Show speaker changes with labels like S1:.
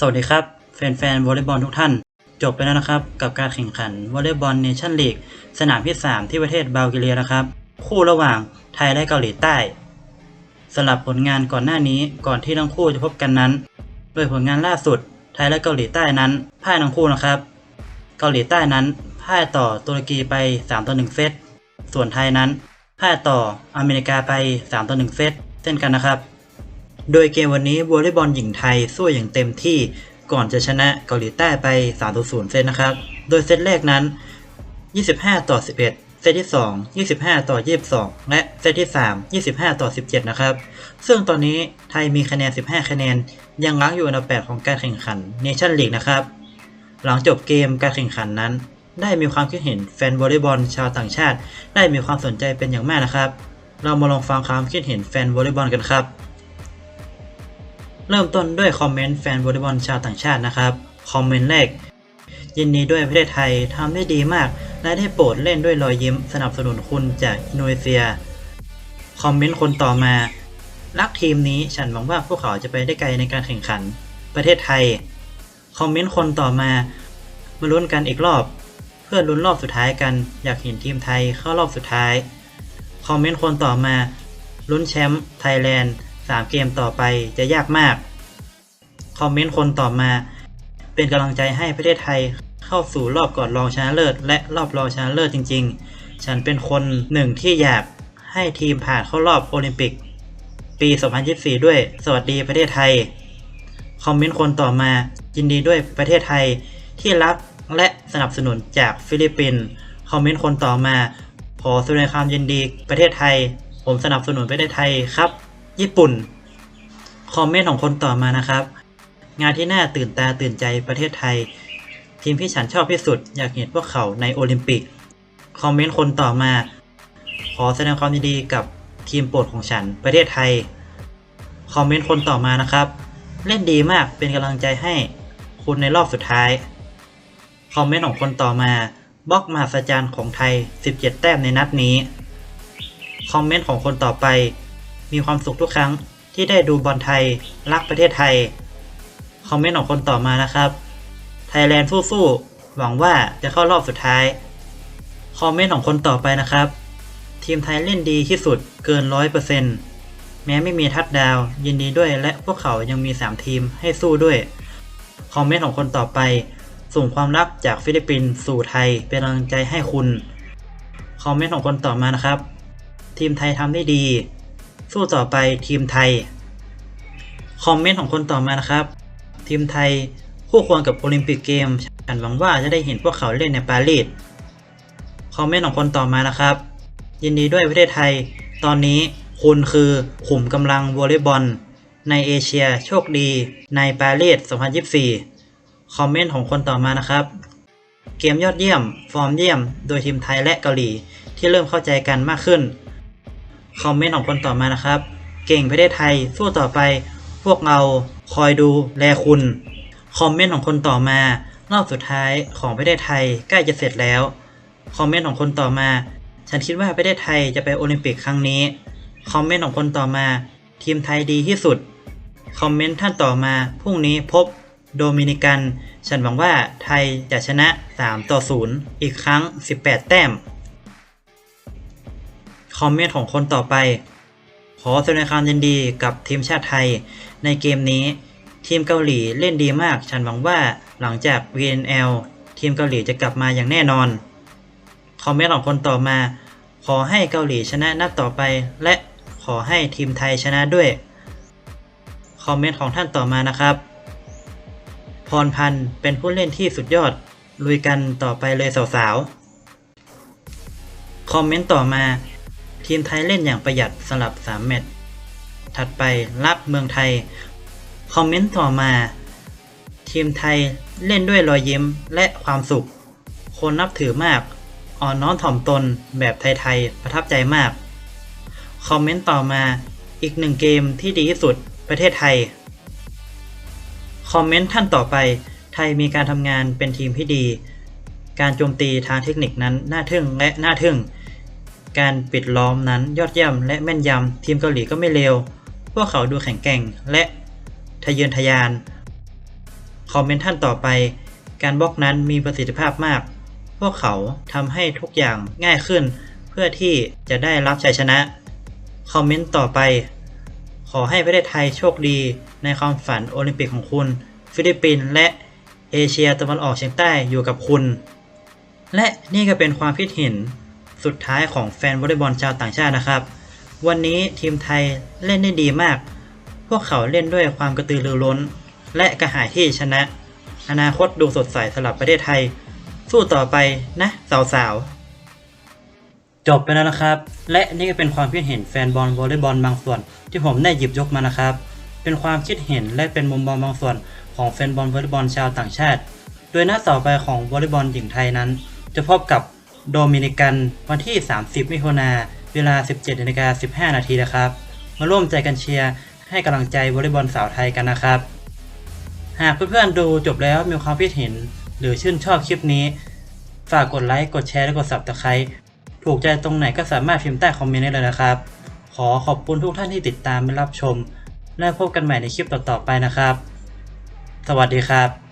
S1: สวัสดีครับ แฟนๆวอลเลย์บอลทุกท่าน จบไปแล้วนะครับ กับการแข่งขันวอลเลย์บอลเนชั่นลีกสนามที่ 3 ที่ประเทศบัลแกเรียนะครับ คู่ระหว่างไทยและเกาหลีใต้สำหรับผลงานก่อนหน้านี้ก่อนที่ทั้งคู่จะพบกันนั้น โดยผลงานล่าสุด ไทยและเกาหลีใต้นั้นพ่ายทั้งคู่นะครับ เกาหลีใต้นั้นพ่ายต่อตุรกีไป3ต่อ1เซตส่วนไทยนั้นพ่ายต่ออเมริกาไป3ต่อ1เซตเช่นกันนะครับ โดยเกมวันนี้วอลเลย์บอลหญิงไทยสู้อย่างเต็มที่ก่อนจะชนะเกาหลีใต้ไป3-0เซตนะครับ โดยเซตแรกนั้น 25 ต่อ 11เซตที่ 2 25 ต่อ 22 และเซตที่ 3 25 ต่อ 17 นะครับ ซึ่งตอนนี้ไทยมีคะแนน 15 คะแนน ยังรั้งอยู่อันดับ 8 ของการแข่งขันเนชั่นลีกนะครับ หลังจบเกมการแข่งขันนั้น ได้มีความคิดเห็นแฟนวอลเลย์บอลชาวต่างชาติ ได้มีความสนใจเป็นอย่างมากนะครับ เรามาลองฟังความคิดเห็นแฟนวอลเลย์บอลกันครับ เริ่มต้นด้วยคอมเมนต์แฟนวอลเลย์บอลชาวต่างชาตินะครับ คอมเมนต์แรก ยินดีด้วยประเทศไทยทำได้ดีมาก และได้โปรดเล่นด้วยรอยยิ้มสนับสนุนคุณจากอินโดนีเซีย คอมเมนต์คนต่อมา รักทีมนี้ฉันหวังว่าพวกเขาจะไปได้ไกลในการแข่งขัน ประเทศไทย คอมเมนต์คนต่อมา มาลุ้นกันอีกรอบ เพื่อลุ้นรอบสุดท้ายกัน อยากเห็นทีมไทยเข้ารอบสุดท้าย คอมเมนต์คนต่อมาลุ้นแชมป์ไทยแลนด์ 3 เกมต่อไปจะยากมาก คอมเมนต์คนต่อมา เป็นกำลังใจให้ประเทศไทยเข้าสู่รอบก่อนรองชนะเลิศและรอบรองชนะเลิศจริง ๆ ฉันเป็นคนหนึ่งที่อยากให้ทีมผ่านเข้ารอบโอลิมปิก ปี 2024 ด้วย สวัสดีประเทศไทย คอมเมนต์คนต่อมา ยินดีด้วยประเทศไทยที่รักและสนับสนุนจากฟิลิปปินส์ คอมเมนต์คนต่อมา ขอแสดงความยินดีประเทศไทย ผมสนับสนุนประเทศไทยครับ ญี่ปุ่น คอมเมนต์ของคนต่อมานะครับ งานที่น่าตื่นตาตื่นใจประเทศไทย ทีมที่ฉันชอบที่สุด อยากเห็นพวกเขาในโอลิมปิก คอมเมนต์คนต่อมา ขอแสดงความยินดีกับทีมโปรดของฉันประเทศไทย คอมเมนต์คนต่อมานะครับ เล่นดีมากเป็นกำลังใจให้คุณในรอบสุดท้าย คอมเมนต์ของคนต่อมาบล็อกมหัศจรรย์ของไทย 17 แต้มในนัดนี้ คอมเมนต์ของคนต่อไป มีความสุขทุกครั้งที่ได้ดูบอลไทย รักประเทศไทย คอมเมนต์ของคนต่อมานะครับ ไทยแลนด์สู้ๆหวังว่าจะเข้ารอบสุดท้าย คอมเมนต์ของคนต่อไปนะครับ ทีมไทยเล่นดีที่สุดเกิน100%แม้ไม่มีทัดดาว ยินดีด้วยและพวกเขายังมี 3 ทีมให้สู้ด้วย คอมเมนต์ของคนต่อไป ส่งความรักจากฟิลิปปินส์สู่ไทยเป็นกำลังใจให้คุณ คอมเมนต์ของคนต่อมานะครับ ทีมไทยทำได้ดี สู้ต่อไปทีมไทย คอมเมนต์ของคนต่อมานะครับ ทีมไทยคู่ควรกับโอลิมปิกเกมฉันหวังว่าจะได้เห็นพวกเขาเล่นในปารีสคอมเมนต์ของคนต่อมานะครับ ยินดีด้วยประเทศไทย ตอนนี้คุณคือขุมกำลังวอลเลย์บอล ในเอเชียโชคดี ในปารีส 2024 คอมเมนต์ของคนต่อมานะครับ เกมยอดเยี่ยม ฟอร์มเยี่ยม โดยทีมไทยและเกาหลี ที่เริ่มเข้าใจกันมากขึ้น คอมเมนต์ของคนต่อมานะครับ เก่งประเทศไทยสู้ต่อไป พวกเราคอยดูแลคุณคอมเมนต์ของคนต่อมารอบสุดท้ายของประเทศไทยใกล้จะเสร็จแล้วคอมเมนต์ของคนต่อมา ฉันคิดว่าประเทศไทยจะไปโอลิมปิกครั้งนี้คอมเมนต์ของคนต่อมา ทีมไทยดีที่สุดคอมเมนต์ท่านต่อมาพรุ่งนี้พบโดมินิกัน ฉันหวังว่าไทยจะชนะ 3 ต่อ 0 อีกครั้ง 18 แต้ม คอมเมนต์ของคนต่อไป ขอแสดงความยินดีกับทีมชาติไทย ในเกมนี้ ทีมเกาหลีเล่นดีมาก ฉันหวังว่าหลังจาก VNL ทีมเกาหลีจะกลับมาอย่างแน่นอน คอมเมนต์ของคนต่อมา ขอให้เกาหลีชนะนัดต่อไป และขอให้ทีมไทยชนะด้วย คอมเมนต์ของท่านต่อมานะครับ พรพันธ์เป็นผู้เล่นที่สุดยอด ลุยกันต่อไปเลยสาวๆ คอมเมนต์ต่อมา ทีมไทยเล่นอย่างประหยัดสลับ 3 แมตช์ถัดไปรับเมืองไทย คอมเมนต์ต่อมา ทีมไทยเล่นด้วยรอยยิ้มและความสุข คนนับถือมาก อ่อนน้อมถ่อมตนแบบไทยๆ ประทับใจมาก คอมเมนต์ต่อมาอีกหนึ่งเกมที่ดีที่สุดประเทศไทย คอมเมนต์ท่านต่อไปไทยมีการทำงานเป็นทีมที่ดี การโจมตีทางเทคนิคนั้นน่าทึ่งและน่าทึ่ง การปิดล้อมนั้นยอดเยี่ยมและแม่นยำทีมเกาหลีก็ไม่เลว พวกเขาดูแข็งแกร่งและทะเยอทะยาน คอมเมนต์ท่านต่อไป การบล็อกนั้นมีประสิทธิภาพมาก พวกเขาทำให้ทุกอย่างง่ายขึ้น เพื่อที่จะได้รับชัยชนะ คอมเมนต์ต่อไป ขอให้ประเทศไทยโชคดีในความฝันโอลิมปิกของคุณ ฟิลิปปินส์และเอเชียตะวันออกเฉียงใต้อยู่กับคุณ และนี่ก็เป็นความคิดเห็น สุดท้ายของแฟนวอลเลย์บอลชาวต่างชาตินะครับ วันนี้ทีมไทยเล่นได้ดีมาก พวกเขาเล่นด้วยความกระตือรือร้น และกระหายที่ชนะ อนาคตดูสดใสสำหรับประเทศไทย สู้ต่อไปนะสาวๆจบไปแล้วนะครับ และนี่ก็เป็นความคิดเห็นแฟนบอลวอลเลย์บอลบางส่วน ที่ผมได้หยิบยกมานะครับ เป็นความคิดเห็นและเป็นมุมมองบางส่วนของแฟนบอลวอลเลย์บอลชาวต่างชาติ โดยนัดต่อไปของวอลเลย์บอลหญิงไทยนั้น จะพบกับ โดมินิกัน วันที่ 30 มิถุนาเวลา 17นาฬิกา15 นาทีนะครับ มาร่วมใจกันเชียร์ให้กำลังใจวอลเลย์บอลสาวไทยกันนะครับ หากเพื่อนๆดูจบแล้วมีความคิดเห็น หรือชื่นชอบคลิปนี้ ฝากกดไลค์ กดแชร์ และกด subscribe ถูกใจตรงไหนก็สามารถพิมพ์ใต้คอมเมนต์ได้เลยนะครับ ขอขอบคุณทุกท่านที่ติดตามและรับชม และพบกันใหม่ในคลิปต่อๆไปนะครับ สวัสดีครับ